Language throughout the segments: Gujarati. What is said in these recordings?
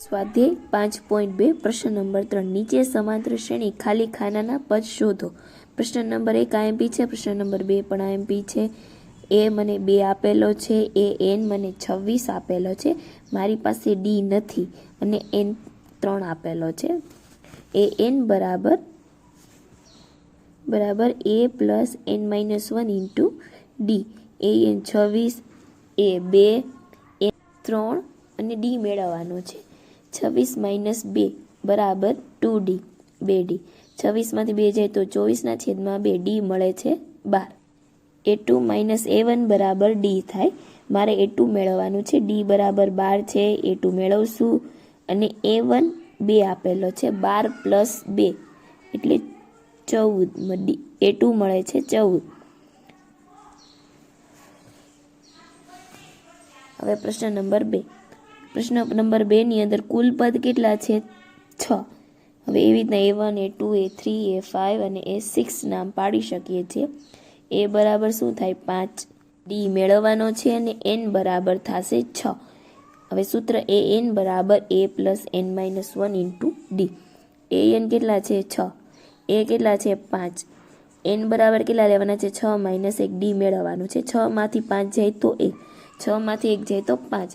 સ્વાધ્યાય પાંચ પોઈન્ટ બે, પ્રશ્ન નંબર ત્રણ. નીચે સમાંતર શ્રેણી ખાલી ખાનાના પદ શોધો. પ્રશ્ન નંબર એક આઈએમપી છે, પ્રશ્ન નંબર બે પણ આઈએમપી છે. એ મને બે આપેલો છે, એ એન મને છવ્વીસ આપેલો છે. મારી પાસે ડી નથી અને એન ત્રણ આપેલો છે. એ એન બરાબર બરાબર A plus N minus one into D. A N છવ્વીસ, એ બે, એ ત્રણ અને ડી મેળવવાનો છે. છવ્વીસ માઇનસ બે, બરાબર ટુ ડી, બે ડી. છવ્વીસમાંથી બે જાય તો ચોવીસના છેદમાં બે, ડી મળે છે બાર. A two minus A one બરાબર ડી થાય. મારે એ ટુ મેળવવાનું છે. ડી બરાબર બાર છે. એ ટુ મેળવશું. અને એ વન બે આપેલો છે. બાર પ્લસ બે, એટલે ચૌદ ડી, એ ટુ મળે છે ચૌદ. હવે પ્રશ્ન નંબર બે. પ્રશ્ન નંબર બેની અંદર કુલ પદ કેટલા છે? છ. હવે એવી રીતના A one A two A three A five અને એ સિક્સ નામ પાડી શકીએ છીએ. એ બરાબર શું થાય? પાંચ. ડી મેળવવાનો છે અને એન બરાબર થશે છ. હવે સૂત્ર એ એન બરાબર A plus N minus one into D A N કેટલા છે? છ. એ કેટલા છે? પાંચ. એન બરાબર કેટલા લેવાના છે? છ માઇનસ એક ડી મેળવવાનું છે. છમાંથી પાંચ જાય તો એક છમાંથી એક જાય તો પાંચ.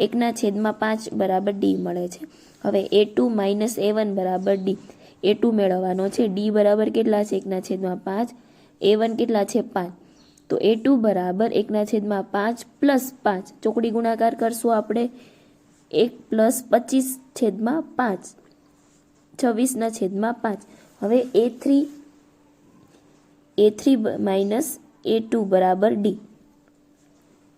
એકના છેદમાં પાંચ બરાબર ડી મળે છે. હવે A two minus A one બરાબર ડી. એ ટુ મેળવવાનો છે. ડી બરાબર કેટલા છે? એકના છેદમાં પાંચ. એ વન કેટલા છે? પાંચ. તો એ ટુ બરાબર એકના છેદમાં પાંચ પ્લસ પાંચ. ચોકડી ગુણાકાર કરશું આપણે. એક પ્લસ પચીસ છેદમાં પાંચ. છવ્વીસના છેદમાં પાંચ. હવે A three A three minus A two બરાબર ડી.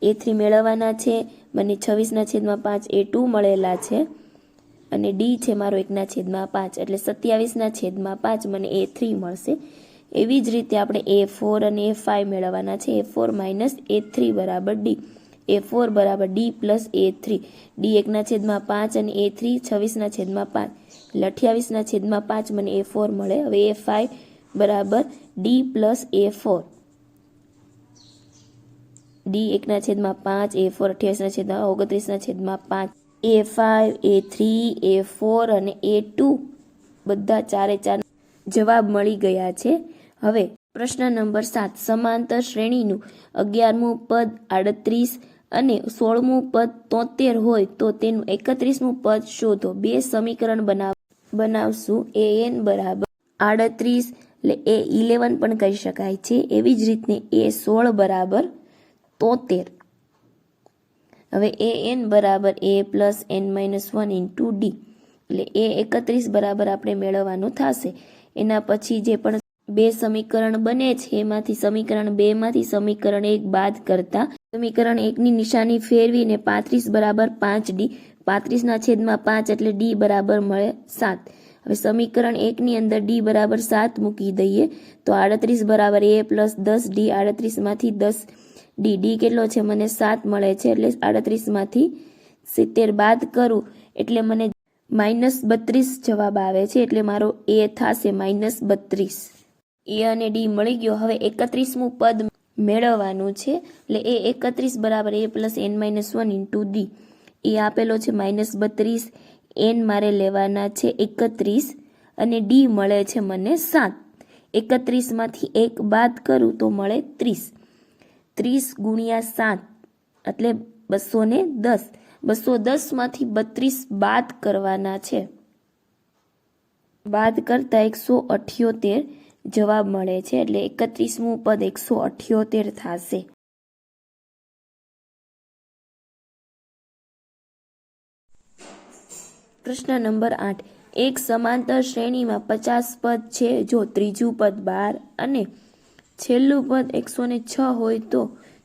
એ થ્રી મેળવવાના છે. મને છવ્વીસના છેદમાં પાંચ એ ટુ મળેલા છે અને ડી છે મારો એકના છેદમાં પાંચ. એટલે સત્યાવીસના છેદમાં પાંચ મને એ થ્રી મળશે. એવી જ રીતે આપણે એ ફોર અને એ ફાઇવ મેળવવાના છે. A four minus A three બરાબર ડી. એ ફોર બરાબર D plus A three. D એકના છેદમાં પાંચ અને એ થ્રી છવ્વીસના છેદમાં પાંચ. એટલે અઠ્યાવીસના છેદમાં પાંચ મને એ ફોર મળે. હવે એ ફાઇવ બરાબર D plus A four. D એકના છેદમાં પાંચ, એ ફોર અઠ્યાવીસના છેદમાં ઓગણત્રીસના છેદમાં પાંચ, A five A three, A four અને એ ટુ બધા ચારે ચાર જવાબ મળી ગયા છે. હવે પ્રશ્ન નંબર સાત, સમાંતર શ્રેણીનું અગિયારમું પદ આડત્રીસ અને સોળમું પદ તોતેર હોય તો તેનું એકત્રીસમું પદ શોધો. બે સમીકરણ બનાવ, બનાવશું. એ એન બરાબર આડત્રીસ એટલે એ ઇલેવન પણ કહી શકાય છે. એવી જ રીતને એ સોળ બરાબર તોતેર. હવે એ એન બરાબર A plus N minus one into D. એટલે એ એકત્રીસ બરાબર આપણે મેળવવાનું થશે. એના પછી જે પણ બે સમીકરણ બને છે, એમાંથી સમીકરણ બે માંથી સમીકરણ એક બાદ કરતા સમીકરણ એકની નિશાની ફેરવીને પાંત્રીસ બરાબર પાંચ ડી. પાંત્રીસના છેદમાં પાંચ એટલે ડી બરાબર મળે સાત. હવે સમીકરણ એકની અંદર ડી બરાબર સાત મૂકી દઈએ તો આડત્રીસ બરાબર એ પ્લસ દસ ડી આડત્રીસમાંથી દસ ડી ડી કેટલો છે? મને સાત મળે છે, એટલે આડત્રીસમાંથી સિત્તેર બાદ કરું, એટલે મને માઇનસ બત્રીસ જવાબ આવે છે, એટલે મારો એ થશે માઇનસ બત્રીસ. એ અને ડી મળી ગયો. હવે એકત્રીસમું પદ મેળવવાનું છે, એટલે એ એકત્રીસ બરાબર A plus N minus one into D. A આપેલો છે માઇનસ બત્રીસ. એન મારે લેવાના છે એકત્રીસ અને ડી મળે છે મને સાત. એકત્રીસમાંથી એક બાદ કરું તો મળે ત્રીસ. ત્રીસ ગુણ્યા સાત, એટલે બસો ને દસ. બસો દસમાંથી બત્રીસ બાદ કરવાના છે. બાદ કરતા એકસો અઠ્યોતેર જવાબ મળે છે, એટલે એકત્રીસમું પદ એકસો અઠ્યોતેર થશે. પ્રશ્ન નંબર આઠ. એક સમાંતર શ્રેણીમાં પચાસ પદ છે, જો ત્રીજું પદ બાર અને છેલ્લું પદ એકસો ને છ હોય તો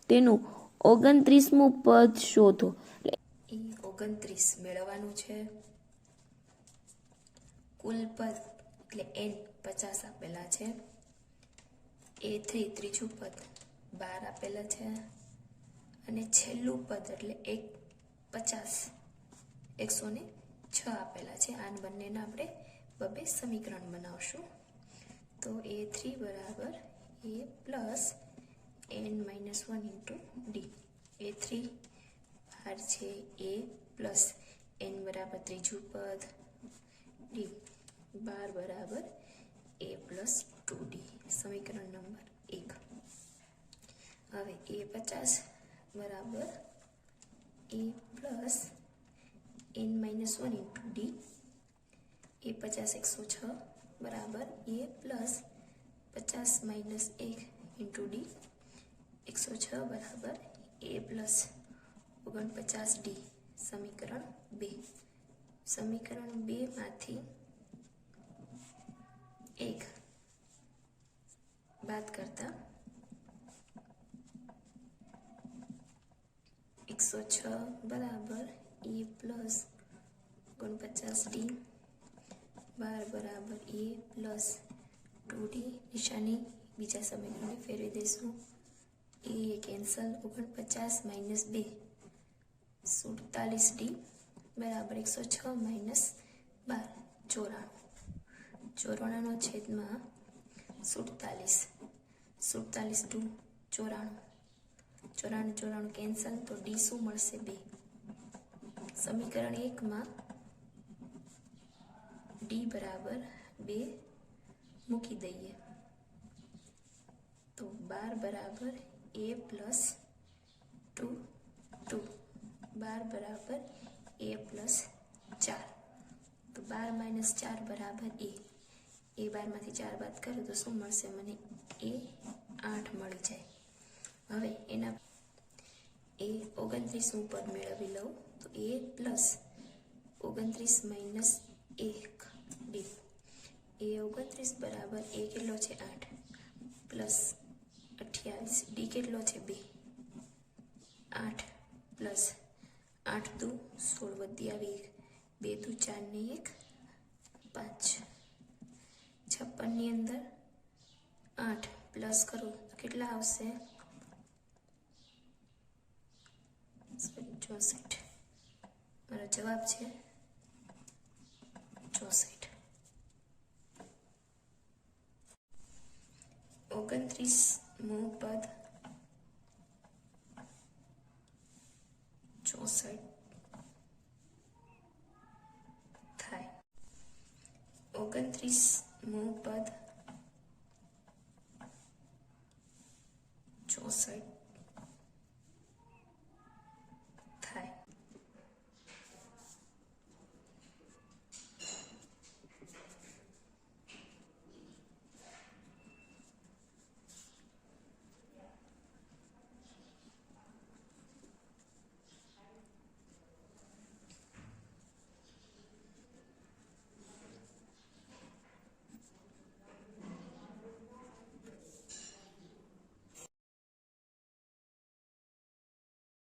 તેનું ઓગણત્રીસમું પદ શોધો. એટલે ઓગણત્રીસ મેળવવાનું છે. કુલ પદ એટલે એન પચાસ આપેલા છે. એ થ્રી ત્રીજું પદ બાર આપેલા છે. અને છેલ્લું પદ એટલે એક પચાસ એકસો ને છ આપેલા છે. આન બંનેના આપણે બબે સમીકરણ બનાવશું. તો એ થ્રી બરાબર A plus N minus one into D A three બાર છે એ પ્લસ એન બરાબર ત્રીજું પદ ડી બાર બરાબર એ પ્લસ ટુ ડી સમીકરણ નંબર એક હવે એ પચાસ બરાબર A plus N minus one into D A પચાસ એકસો છ બરાબર એ પ્લસ પચાસ માઇનસ એક ઇન્ટુ ડી એકસો છ બરાબર એ પ્લસ ઓગણપચાસ ડી સમીકરણ બે સમીકરણ બેમાંથી એક બાદ કરતા એકસો છ બરાબર એ પ્લસ ઓગણપચાસ ડી બાર બરાબર એ પ્લસ ટુ નિશાની, બીજા સમીકરણને ફેરવી દઈશું. એ કેન્સલ ઓગણપચાસ માઇનસ બે, સુડતાલીસ ડી બરાબર એકસો છ માઇનસ બાર, ચોરાણું. ચોરાણાનો છેદમાં સુડતાલીસ. સુડતાલીસ ટુ, ચોરાણું. ચોરાણું ચોરાણું કેન્સલ તો ડી શું મળશે બે? સમીકરણ એકમાં ડી બરાબર બે મૂકી દઈએ તો બાર બરાબર એ પ્લસ ટુ ટુ બાર બરાબર એ પ્લસ ચાર તો બાર માઇનસ ચાર બરાબર એ એ બારમાંથી ચાર બાદ કરું તો શું મળશે મને એ આઠ મળી જાય હવે એના એ ઓગણત્રીસનું પદ મેળવી લઉં તો એ પ્લસ ઓગણત્રીસ માઇનસ એક ડી એ ઓગણત્રીસ બરાબર એ કેટલો છે આઠ? પ્લસ અઠ્યાવીસ. ડી કેટલો છે બે? આઠ. પ્લસ આઠ દુ સોળ વધી આવી બે દુ ચાર ને એક. પાંચ. છપ્પનની અંદર આઠ. પ્લસ કરું કેટલા આવશે? ચોસઠ. મારો જવાબ છે ચોસઠ. ઓગણત્રીસ મુ પદ ચોસઠ થાય ઓગણત્રીસ મુ પદ ચોસઠ